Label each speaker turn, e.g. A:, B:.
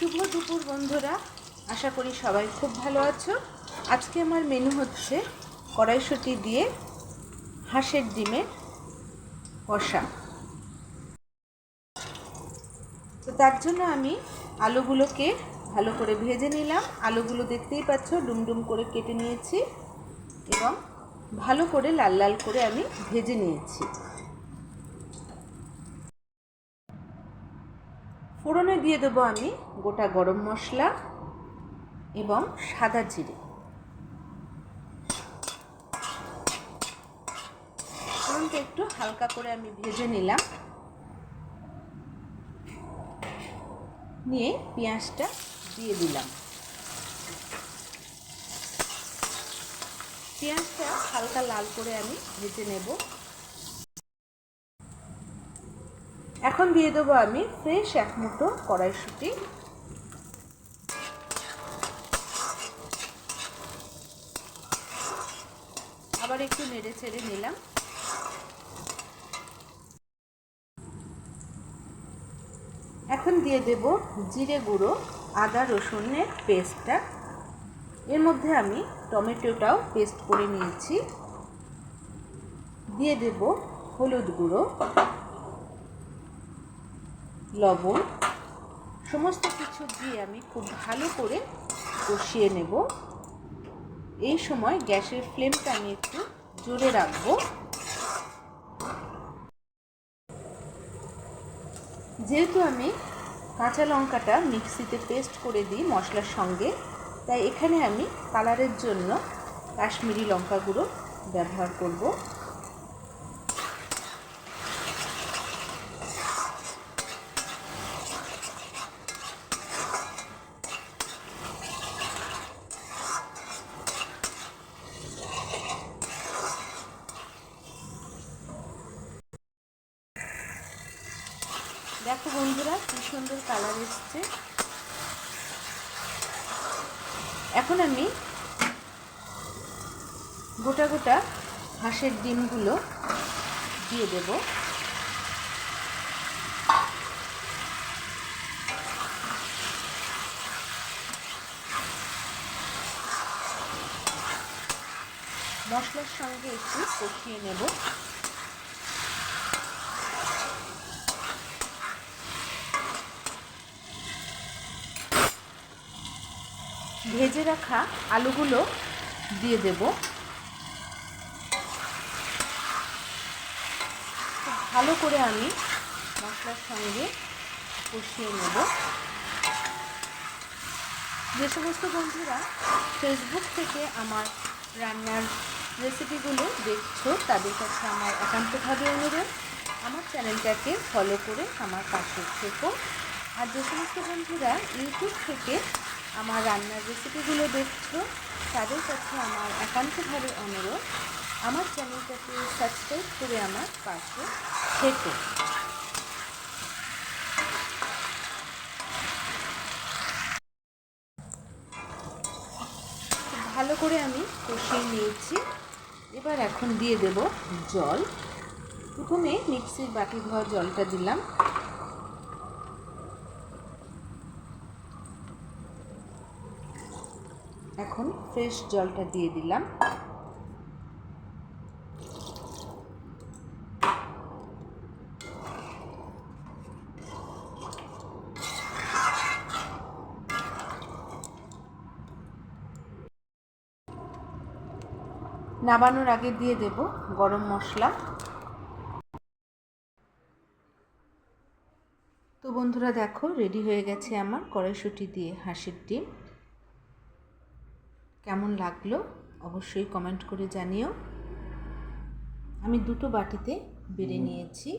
A: শুভ দুপুর, বন্ধুরা। আশা করি সবাই খুব ভালো আছো। আজকে আমার মেনু হচ্ছে কড়াইশুঁটি দিয়ে হাঁসের ডিমের কষা। তো তার জন্য আমি আলুগুলোকে ভালো করে ভেজে নিলাম। আলুগুলো দেখতেই পাচ্ছ, ডুমডুম করে কেটে নিয়েছি এবং ভালো করে লাল লাল করে আমি ভেজে নিয়েছি। ফোড়নে দিয়ে দেবো আমি গোটা গরম মশলা এবং সাদা জিরে। একটু হালকা করে আমি ভেজে নিলাম। নিয়ে পেঁয়াজটা দিয়ে দিলাম। পেঁয়াজটা হালকা লাল করে আমি ভেজে নেব। এখন দিয়ে দেবো আমি ফ্রেশ এক মুঠো কড়াইশুঁটি। আবার একটু নেড়ে চেড়ে নিলাম। এখন দিয়ে দেব জিরে গুঁড়ো, আদা রসুনের পেস্টটা। এর মধ্যে আমি টমেটোটাও পেস্ট করে নিয়েছি। দিয়ে দেব হলুদ গুঁড়ো। লবণ, সমস্ত কিছু দিয়ে আমি খুব ভালো করে কষিয়ে নেব। এই সময় গ্যাসের ফ্লেমটা আমি একটু জোরে রাখব। যেহেতু আমি কাঁচা লঙ্কাটা মিক্সিতে পেস্ট করে দিই মশলার সঙ্গে, তাই এখানে আমি কালারের জন্য কাশ্মীরি লঙ্কা গুঁড়ো ব্যবহার করব। দেখো বন্ধুরা, কি সুন্দর কালার এসছে। এখন আমি গোটা গোটা হাঁসের ডিমগুলো দিয়ে দেব। মশলার সঙ্গে একটু কষিয়ে নেব। ভেজে রাখা আলুগুলো দিয়ে দেব। ভালো করে আমি মশলার সঙ্গে কষিয়ে নেব। যে সমস্ত বন্ধুরা ফেসবুক থেকে আমার রান্নার রেসিপিগুলো দেখছ, তাদের কাছে আমার একান্তভাবে অনুরোধ। আমার চ্যানেলটাকে ফলো করে আমার পাশে থেকো। আর যে সমস্ত বন্ধুরা ইউটিউব থেকে আমার রান্নার রেসিপিগুলো দেখছ, তাদের কাছে আমার একান্তভাবে অনুরোধ, আমার চ্যানেলটাকে সাবস্ক্রাইব করে আমার পাশে থেকো। ভালো করে আমি কষিয়ে নিয়েছি। এবার এখন দিয়ে দেব জল। প্রথমে মিক্সির বাটি ধোয়া জলটা দিলাম। এখন ফ্রেশ জলটা দিয়ে দিলাম। নামানোর আগে দিয়ে দেব গরম মশলা। তো বন্ধুরা দেখো, রেডি হয়ে গেছে আমার কড়াইশুঁটি দিয়ে হাঁসের ডিম। কেমন লাগল অবশ্যই কমেন্ট করে জানিও। আমি দুটো বাটিতে বেড়ে নিয়েছি।